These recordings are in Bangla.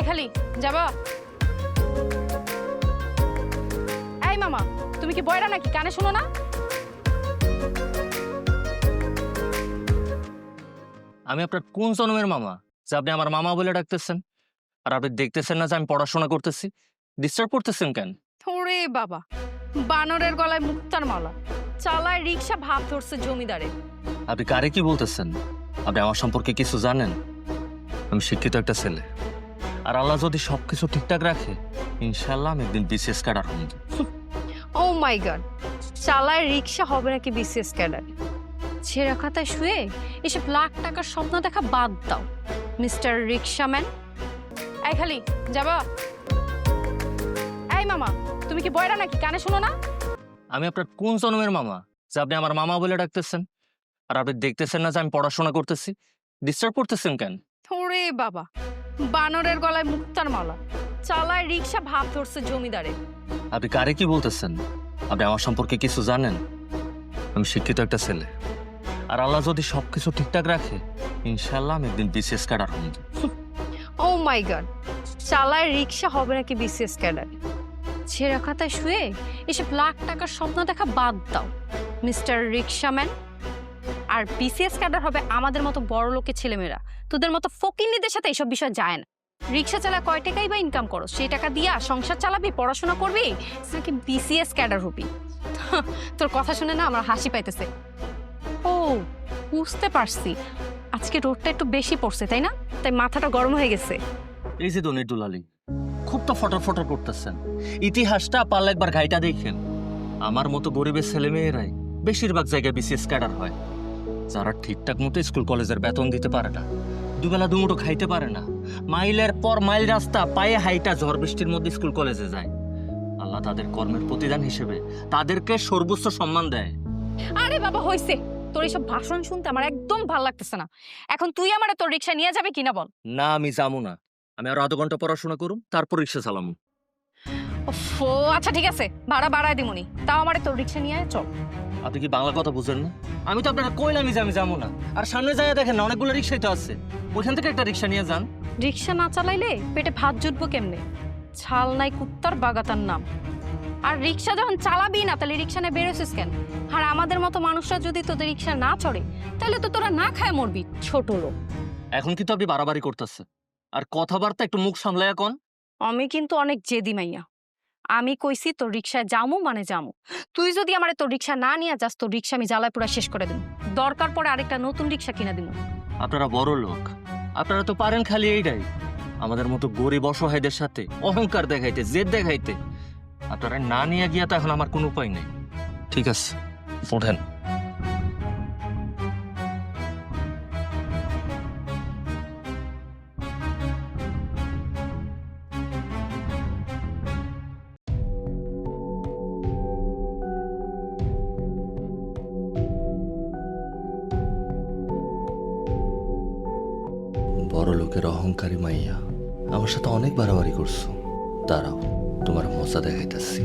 আই খালি যাবা? এই মামা তুমি কি বয়রা নাকি? কানে শোনো না? আমি আপনার কোন জন্মের মামা যে আপনি আমার মামা বলে ডাকতেছেন? আর আপনি দেখতেছেন না যে আমি পড়াশোনা করতেছি? ডিস্টার্ব করতেছেন কেন? ওরে বাবা বানরের গলায় মুক্তার মালা চালায় রিক্সা ভাব ধরছে জমিদারে। আপনি কারে কি বলতেছেন? আপনি আমার সম্পর্কে কিছু জানেন? আমি শিক্ষিত একটা ছেলে। আর আল্লাহ যদি সবকিছু ঠিকঠাক রাখে ইনশাল্লাহ আমি একদিন বিশেষ কাটার হব। ও মাই গড চালায় রিক্সা হবে নাকি বিসিএস ক্যাডার ছেঁড়া খাতায় শুয়ে এসব লাখ টাকার স্বপ্ন দেখা বাদ দাও। মিস্টার রিক্সাম্যান এই খালি যাবা এই মামা তুমি কি বয়রা নাকি? কানে শোনো না? আমি আপনার কোন জন্মের মামা? যে আপনি আমার মামা বলে ডাকতেছেন। আর আপনি দেখতেছেন না যে আমি পড়াশোনা করতেছি। ডিস্টার্ব করতেছেন কেন? ওরে বাবা বানরের গলায় মুক্তার মালা। চালায় রিক্সা ভাব ধরছে জমিদারে আপনি কারে কি বলতেছেন? আপনি আমার সম্পর্কে কিছু জানেন? আমি শিক্ষিত একটা ছেলে। আর আল্লাহ যদি সবকিছু ঠিকঠাক রাখে ইনশাল্লাহ আমি একদিন বিশেষ কাটার হব। ও মাই গড চালায় রিক্সা হবে নাকি বিসিএস ক্যাডার ছেঁড়া খাতায় শুয়ে এসব লাখ টাকার স্বপ্ন দেখা বাদ দাও। মিস্টার রিক্সাম্যান আর বিসিএস ক্যাডার হবে আমাদের মতো বড় লোকের ছেলেমেয়েরা। তোদের মতো ফকিন্নিদের সাথে এসব বিষয় যায় না। রিক্সা চালা কয় টাকাই বা ইনকাম করো? সেই টাকা দিয়া সংসার চালাবি, পড়াশোনা করবি, নাকি বিসিএস ক্যাডার হবি? তোর কথা শুনে না আমার হাসি পাইতেছে। ও, বুঝতে পারছি। আজকে রোডটা একটু বেশি পড়ছে, তাই না? তাই মাথাটা গরম হয়ে গেছে। এই যে দনির দুলালি, খুব তো ফটর ফটর করতেছেন। ইতিহাসটা পারলে একবার গাইটা দেখেন। আমার মতো গরিবের ছেলেমেয়েরাই বেশিরভাগ জায়গায় বিসিএস ক্যাডার হয়। যারা ঠিকঠাক মতো স্কুল কলেজের বেতন দিতে পারে না। দুবেলা দুমুটো খাইতে পারে না। মাইলের পর মাইল রাস্তা পায়ে হাইটা ঝড় বৃষ্টির মধ্যে স্কুল কলেজে যায়। আল্লাহ তাদের কর্মের প্রতিদান হিসেবে তাদেরকে সর্বোচ্চ সম্মান দেয়। আরে বাবা হইছে। তোর এইসব ভাষণ শুনতে আমার একদম ভালো লাগতেছে না। এখন তুই আমারে তোর রিক্সা নিয়ে যাবে কিনা বল? না আমি যাব না। আমি আর আধা ঘণ্টা পড়াশোনা করুম তারপর রিক্সা চালামু। ও আচ্ছা ঠিক আছে। ভাড়া বাড়ায় দিমুনি। তাও আমারে তোর রিক্সা নিয়ে চল। আপনি কি বাংলা কথা বুঝেন না? আমি তো আপনারা কইলামই যে আমি যাব না। আর সামনে যায় দেখেন না অনেকগুলো রিক্সাই তো আছে। ওইখান থেকে একটা রিক্সা নিয়ে যান। রিক্সা না চালাইলে পেটে ভাত জুটবো কেমনে? ছাল নাই কুত্তার বাগাতার নাম। আর রিক্সা যখন চালাবি না তাহলে রিক্সা নিয়ে বেরোছিস কেন? আর আমাদের মতো মানুষরা যদি তোদের রিক্সা না চড়ে তাহলে তো তোরা না খায় মরবি ছোট লোক। এখন কিন্তু আপনি বাড়াবাড়ি করতেছে আর কথাবার্তা একটু মুখ সামলায় কোন। আমি কিন্তু অনেক জেদি মাইয়া। আমি কইছি, তোর রিক্সায় যামু মানে যামু। তুই যদি আমার তোর রিক্সা না নিয়ে যাস, তোর রিক্সা আমি জ্বালায় পুরা শেষ করে দিন দরকার পড়ে আরেকটা নতুন রিক্সা কিনে দিব আপনারা বড় লোক। আপনারা তো পারেন খালি এইটাই আমাদের মতো গরিব অসহায়দের সাথে, অহংকার দেখাইতে, জেদ দেখাইতে। আপনারা না নিয়ে গিয়া তো এখন আমার কোনো উপায় নেই। ঠিক আছে ওঠেন লোকের অহংকারী মাইয়া আমার সাথে অনেক বাড়াবাড়ি করছ। দাঁড়াও তোমার মজা দেখাইতেছি।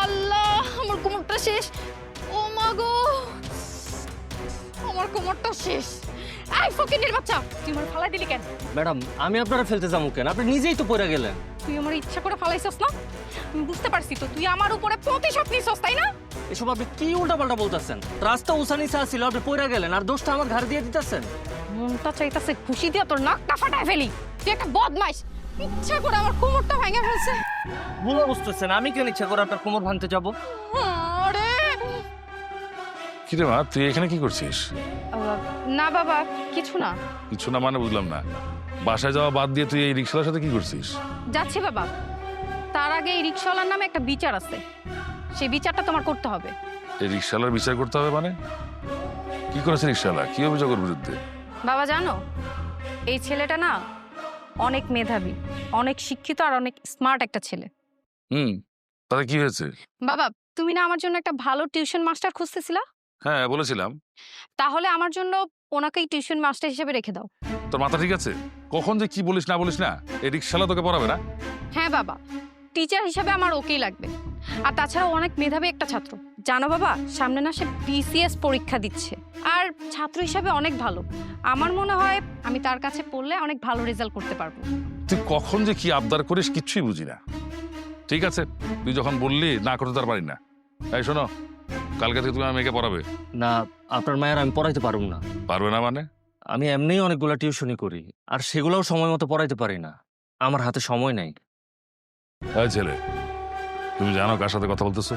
আল্লাহ আমার কোমরটা শেষ। ও মা গো! আমার কোমরটা শেষ। আই ফকিনের বাচ্চা তুই আমার ফালাই দিলি কেন? ম্যাডাম আমি আপনারা ফেলতে যাব কেন? আপনি নিজেই তো পড়ে গেলেন। তুই আমার ইচ্ছা করে ফালাইছস না? আমি বুঝতে পারছি তো তুই আমার উপরে প্রতিশোধ নিছস তাই না? এসব আপনি কি উল্টাপাল্টা বলতেছেন? রাস্তা উসানি ছিল আপনি পড়ে গেলেন আর দোষটা আমার ঘাড় দিয়ে দিতেছেন? মনটা চাইতাছে খুশি দিয়ে তোর নাকটা ফাটায় ফেলি। তুই একটা বদমাইশ। ইচ্ছা করে আমার কোমরটা ভেঙে ফেলছে। ভুল বুঝতেছেন আমি কেন ইচ্ছা করে আপনার কোমর ভাঙতে যাব? কিরে মা তুই এখানে কি করছিস? না বাবা কিছু না। কিছু না মানে বুঝলাম না। বাসায় যাওয়া বাদ দিয়ে তুই এই রিক্সার সাথে কি করছিস? যাচ্ছি বাবা। তার আগে এই রিক্সাওয়ালার নামে একটা বিচার আছে। সেই বিচারটা তোমার করতে হবে। এই রিক্সাওয়ালার বিচার করতে হবে মানে? কি করেছে রিক্সাওয়ালা? কি অভিযোগ ওর বিরুদ্ধে? বাবা জানো? এই ছেলেটা না অনেক মেধাবী অনেক শিক্ষিত আর অনেক স্মার্ট একটা ছেলে। হুম তাতে কি হয়েছে? বাবা তুমি না আমার জন্য একটা ভালো টিউশন মাস্টার খুঁজতেছিলা? হ্যাঁ বলেছিলাম। তাহলে আমার জন্য ওনাকেই টিউশন মাস্টার হিসেবে রেখে দাও। তোর মাথা ঠিক আছে? কখন যে কি বলিস না বলিস না এই রিক্সাওয়ালা তোকে পড়াবে না? হ্যাঁ বাবা টিচার হিসাবে আমার ওকেই লাগবে। আর তাছাড়া অনেক মেধাবী একটা ছাত্র। জানো বাবা সামনে না সে বিসিএস পরীক্ষা দিচ্ছে। আর ছাত্র হিসাবে অনেক ভালো। আমার মনে হয় আমি তার কাছে পড়লে অনেক ভালো রেজাল্ট করতে পারব। তুই কখন যে কি আবদার করিস কিচ্ছুই বুঝি না ঠিক আছে? তুই যখন বললি না করতে তার পারি না এই শোনো কালকে থেকে তুমি আমার মেয়েকে পড়াবে? না আপনার মায়ের আমি পড়াইতে পারব না। পারবে না মানে? আমি এমনিই অনেকগুলো টিউশনি করি আর সেগুলোও সময় মতো পড়াইতে পারি না। আমার হাতে সময় নাই। এই ছেলে তুমি জানো কার সাথে কথা বলতেছো?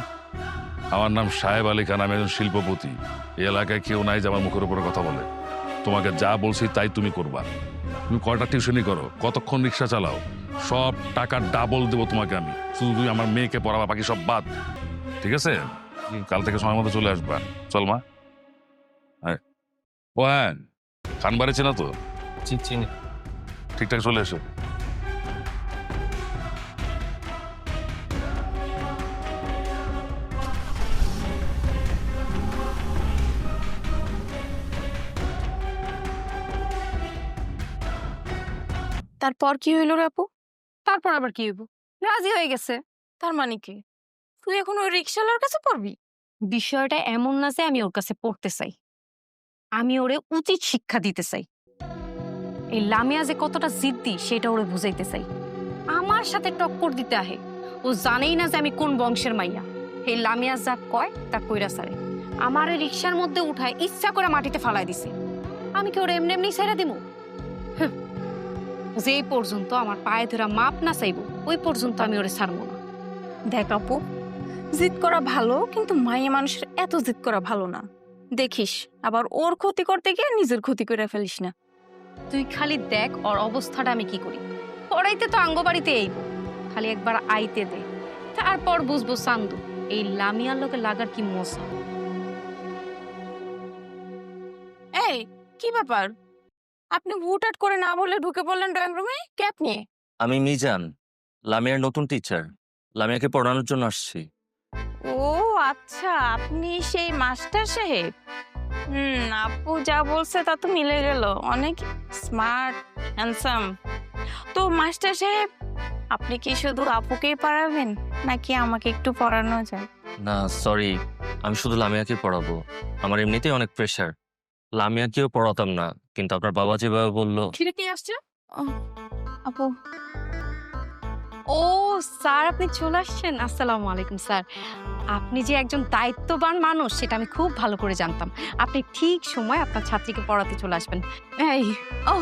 আমার নাম সাহেব আলী খান আমি একজন শিল্পপতি। এই এলাকায় কেউ নাই যে আমার মুখের উপরে কথা বলে। তোমাকে যা বলছি তাই তুমি করবা। তুমি কয়টা টিউশনি করো? কতক্ষণ রিক্সা চালাও? সব টাকা ডাবল দেবো তোমাকে আমি। শুধু তুমি আমার মেয়েকে পড়াবা বাকি সব বাদ। ঠিক আছে? কাল থেকে সময় মতো চলে আসবা। চল মা। হ্যাঁ ও হ্যাঁ খান বাড়ি চেনা তো? চিনি। ঠিকঠাক চলে এসো। তারপর কি হইল রে আপু? তারপর আবার কি হইব? রাজি হয়ে গেছে। তার মানে কি? তুই এখন ওই রিক্সাওয়ালার কাছে পড়বি? বিষয়টা এমন না যে আমি ওর কাছে পড়তে চাই। আমি ওরে উচিত শিক্ষা দিতে চাই। এই লামিয়া যে কতটা জিদ্দি, সেটা ওরে বুঝাইতে চাই। আমার সাথে টক্কর দিতে আহে। ও জানেই না যে আমি কোন বংশের মাইয়া। এই লামিয়া যা কয়, তা কইরা সারে আমার রিক্সার মধ্যে উঠায় ইচ্ছা করে মাটিতে ফালাই দিছে। আমি কি ওরে এমনি এমনি ছেড়ে দিব যেই পর্যন্ত আমার পায়ে ধরা মাপ না চাইব, ওই পর্যন্ত আমি ওরে ছাড়বো না। দেখ আপু জিদ করা ভালো কিন্তু মাইয়া মানুষের এত জিদ করা ভালো না। দেখিস আবার ওর ক্ষতি করতে গিয়ে নিজের ক্ষতি করে ফেলিস না। তুই খালি দেখ ওর অবস্থাটা আমি কি করি। পড়াইতে তো আঙ্গবাড়িতে এইব খালি একবার আইতে দে। তারপর বুঝব সান্দু এই লামিয়ার লোকে লাগার কি মশা এই কি ব্যাপার? আপনি হুটহাট করে না বলে ঢুকে পড়লেন ড্রয়িং রুমে কে নিয়ে? আমি মিজান লামিয়ার নতুন টিচার লামিয়াকে পড়ানোর জন্য আসছি। ও আচ্ছা আপনি সেই মাস্টার সাহেব? হুম আপু যা বলছে তা তো মিলে গেল। অনেক স্মার্ট হ্যান্ডসাম। তো মাস্টার সাহেব আপনি কি শুধু আপুকেই পড়াবেন নাকি আমাকে একটু পড়ানো যায়? না সরি আমি শুধু লামিয়াকে পড়াবো। আমার এমনিতেই অনেক প্রেশার লামিয়াকেও পড়াতাম না কিন্তু আপনার বাবা যেভাবে বলল খিরে কি আসছে? আপু। ও স্যার আপনি চলে আসছেন? আসসালামু আলাইকুম স্যার। আপনি যে একজন দায়িত্ববান মানুষ সেটা আমি খুব ভালো করে জানতাম। আপনি ঠিক সময় আপনার ছাত্রীকে পড়াতে চলে আসবেন। এই ও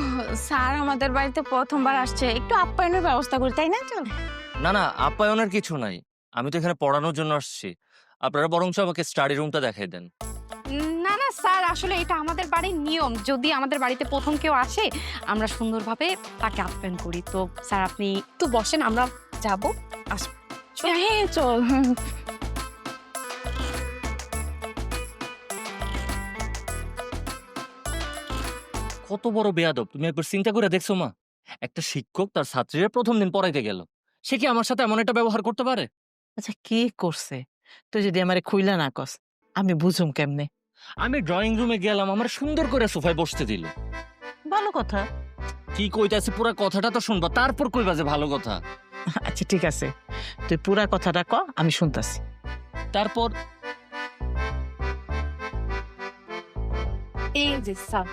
স্যার আমাদের বাড়িতে প্রথমবার আসছে। একটু আপ্যায়নের ব্যবস্থা করি তাই না চল? না না আপ্যায়নের কিছু নাই। আমি তো এখানে পড়ানোর জন্য আসছি। আপনারা বরঞ্চ আমাকে স্টাডি রুমটা দেখাই দেন। না না স্যার আসলে এটা আমাদের বাড়ির নিয়ম। যদি আমাদের বাড়িতে প্রথম কেউ আসে আমরা সুন্দরভাবে তাকে আপ্যায়ন করি। তো স্যার আপনি একটু বসেন আমরা যাব। হ্যাঁ চল। কত বড় বেয়াদব। তুমি একবার চিন্তা করে দেখছ মা। একটা শিক্ষক তার ছাত্রীরা প্রথম দিন পড়াইতে গেল। সে কি আমার সাথে এমন একটা ব্যবহার করতে পারে? আচ্ছা কে করছে? তুই যদি আমারে খুইলা না কস আমি বুঝুম কেমনে? আমি ড্রয়িং রুমে গেলাম আমার সুন্দর করে সোফায় বসতে দিল। ভালো কথা। কি কইতাছি পুরো কথাটা তো শুনবা তারপর কইবা যে ভালো কথা। আচ্ছা ঠিক আছে। তুই পুরা কথাটা ক আমি শুনতাছি। তারপর? এই যে স্যার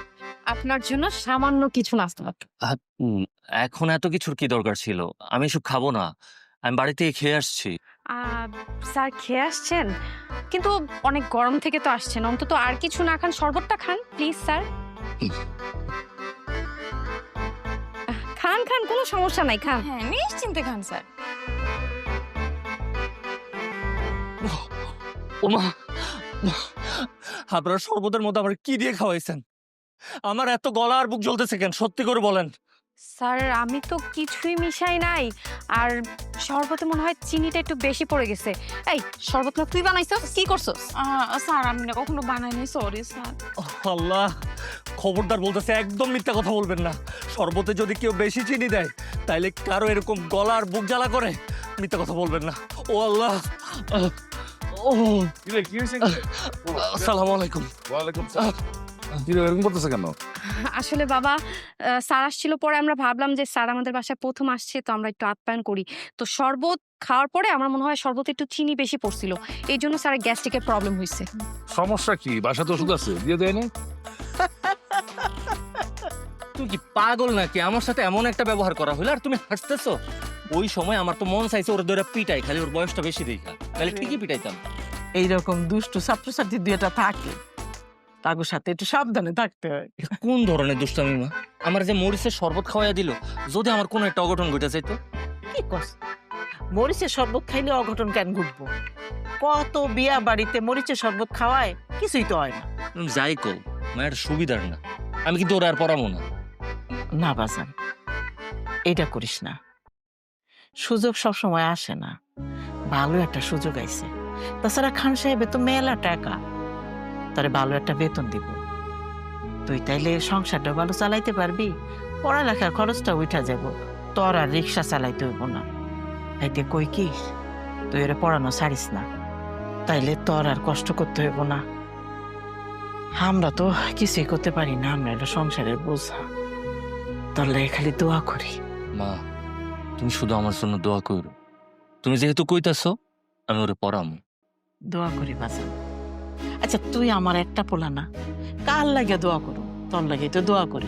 আপনার জন্য সামান্য কিছু নাস্তা আহ, উম, এখন এত কিছুর কি দরকার ছিল? আমি এসব খাব না। আমি বাড়িতে খেয়ে আসছি। আহ, স্যার খেয়ে আসছেন? কিন্তু অনেক গরম থেকে তো আসছেন। অন্তত আর কিছু না খান শরবতটা খান প্লিজ স্যার খান খান কোনো সমস্যা নাই খান। হ্যাঁ নিশ্চিন্তে খান স্যার ওমা আপনারা শরবতের মধ্যে আমার কি দিয়ে খাওয়াইছেন? আমার এত গলা আর বুক জ্বলতেছে কেন? সত্যি করে বলেন। স্যার আমি তো কিছুই মিশাই নাই। আর শরবতে মনে হয় চিনিটা একটু বেশি পড়ে গেছে। এই শরবত না তুই বানাইছস? কি করছস? স্যার আমি না কখনো বানাইনি সরি স্যার। আল্লাহ! খবরদার বলতেছে একদম মিথ্যা কথা বলবেন না। শরবতে যদি কেউ বেশি চিনি দেয় তাইলে কারও এরকম গলা আর বুক জ্বালা করে মিথ্যা কথা বলবেন না। ও আল্লাহ! ও কি রে, কি হয়েছে আসসালামু আলাইকুম। ওয়ালাইকুম আহ, কি রে, এরকম করতেছে কেন? আসলে বাবা আহ, স্যার আসছিল পরে আমরা ভাবলাম যে স্যার আমাদের বাসায় প্রথম আসছে তো আমরা একটু আপ্যায়ন করি। তো শরবত খাওয়ার পরে আমার মনে হয় শরবতে একটু চিনি বেশি পড়ছিল। এই জন্য স্যারের গ্যাস্ট্রিকের প্রবলেম হয়েছে। সমস্যা কি? বাসাতে ওষুধ আছে দিয়ে দেয় না তুমি কি পাগল নাকি? আমার সাথে এমন একটা ব্যবহার করা হলো আর তুমি হাসতেছো? ওই সময় আমার তো মন চাইছে ওর ধরে পিটাই খালি ওর বয়সটা বেশি দেখা। তাহলে ঠিকই পিটাইতাম। এইরকম দুষ্টু ছাত্রছাত্রী দুইটা থাকে। তাদের সাথে একটু সাবধানে থাকতে হয়। এটা কোন ধরনের দুষ্টামি মা? আমার যে মরিচের শরবত খাওয়াইয়া দিল যদি আমার কোনো একটা অঘটন ঘটে যাইতো? কি কস? মরিচের শরবত খাইলে অঘটন কেন ঘটবো? কত বিয়া বাড়িতে মরিচের শরবত খাওয়ায় কিছুই তো হয় না। উম, যাই কো মায়ের সুবিধার না। আমি কিন্তু ওরা আর পড়াবো না। না বাজান এটা করিস না। সুযোগ সব সময় আসে না। ভালো একটা সুযোগ আইছে। তাছাড়া খান সাহেবের তো মেলা টাকা। তারে ভালো একটা বেতন দিব। তুই তাইলে সংসারটা ভালো চালাইতে পারবি পড়ালেখার খরচটা উঠা যাব তোর আর রিক্সা চালাইতে হইব না। তাইতে কই কি তুই এরা পড়ানো ছাড়িস না তাইলে তোর আর কষ্ট করতে হইব না। আমরা তো কিছুই করতে পারি না আমরা এটা সংসারের বোঝা। তোর লেগে খালি দোয়া করি। মা তুমি শুধু আমার জন্য দোয়া করো তুমি যেহেতু কইতাছো আমি ওরে পড়ামো। দোয়া করি বাজান আচ্ছা তুই আমার একটা পোলা না। কার লাগে দোয়া করো? তোর লাগে তো দোয়া করি।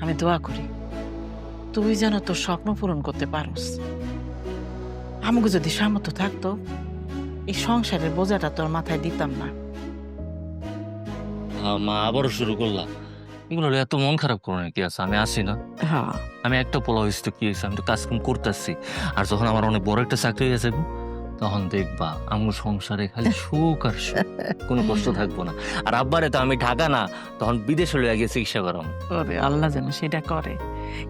আমি দোয়া করি। তুই যেন তোর স্বপ্ন পূরণ করতে পারস। আমাকে যদি সামর্থ্য থাকতো এই সংসারের বোঝাটা তোর মাথায় দিতাম না। হ্যাঁ, মা আবারও শুরু করলা। এগুলো এত মন খারাপ করো নাকি? আছে আমি আসি না। হ্যাঁ। আমি একটা পোলা হয়েছে তো কি হয়েছে আমি তো কাজকাম করতেছি। আর যখন আমার অনেক বড় একটা চাকরি হয়ে যাবে তখন দেখবা আমার সংসারে খালি সুখ আর সুখ। কোনো কষ্ট থাকব না। আর আব্বারে তো আমি ঢাকা না, তখন বিদেশে হলে গিয়ে চিকিৎসা করাম। আল্লাহ যেন সেটা করে।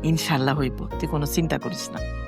ইনশাল্লাহ হইব। তুই কোনো চিন্তা করিস না।